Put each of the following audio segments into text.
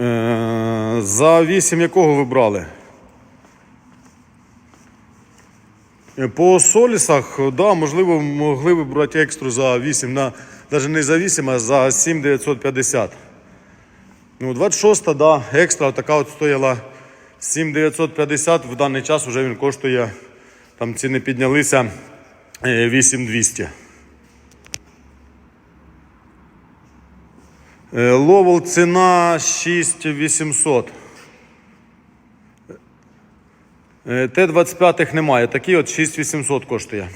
Е, за 8 якого ви брали? Е, По солісах, да, можливо, могли ви брати екстру за 8, на, навіть не за 8, а за 7,950. Ну, 26, да, екстра така от стояла 7,950. В даний час вже він коштує, там ціни піднялися е, 8200. Е, Ловел ціна 6800. Е, Т-25 немає, такий от 6800 коштує.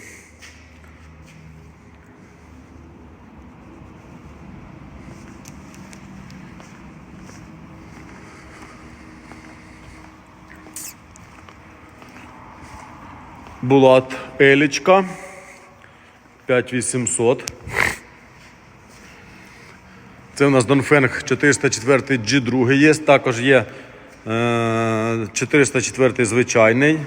Булат Елічка 5800. Це у нас Донфенг 404 G2 є. Також є е, 404 звичайний.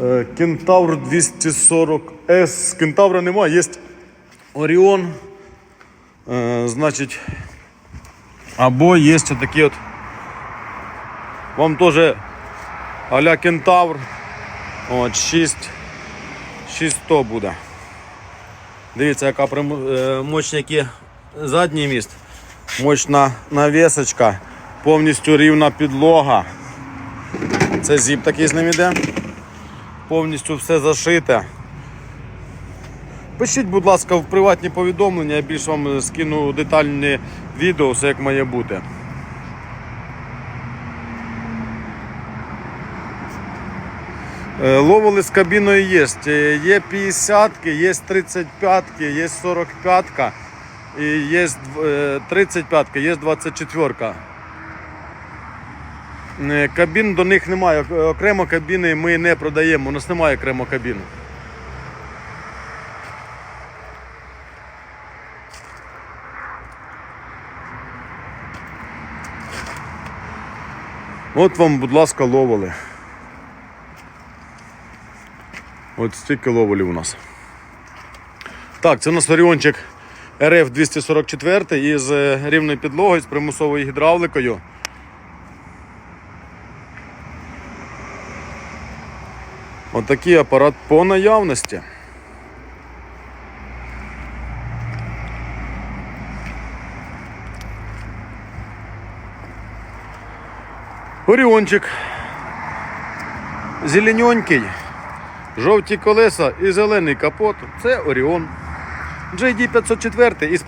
Е, Кентавр 240 S. Кентавра немає, є Оріон. Е, значить, або є такі от. Вам теж а-ля Кентавр. От, 6. 600 буде. Дивіться, яка е, мощні які задній міст. Мощна навісочка, повністю рівна підлога. Це зіп такий з ним іде. Повністю все зашите. Пишіть, будь ласка, в приватні повідомлення, я більш вам скину детальні відео, все як має бути. Ловили з кабіною є. Е, Є 50, є 35, є 45, і є е, 35, є 24. Е, Кабін до них немає. Е, Окремо кабіни ми не продаємо. У нас немає окремо кабіни. От вам, будь ласка, ловили. От стільки ловолів у нас. Так, це у нас Оріончик РФ 244 із е, рівною підлогою, з примусовою гідравликою. Отакий апарат по наявності. Оріончик. Зелененький. Жовті колеса і зелений капот це Оріон. JD 504 із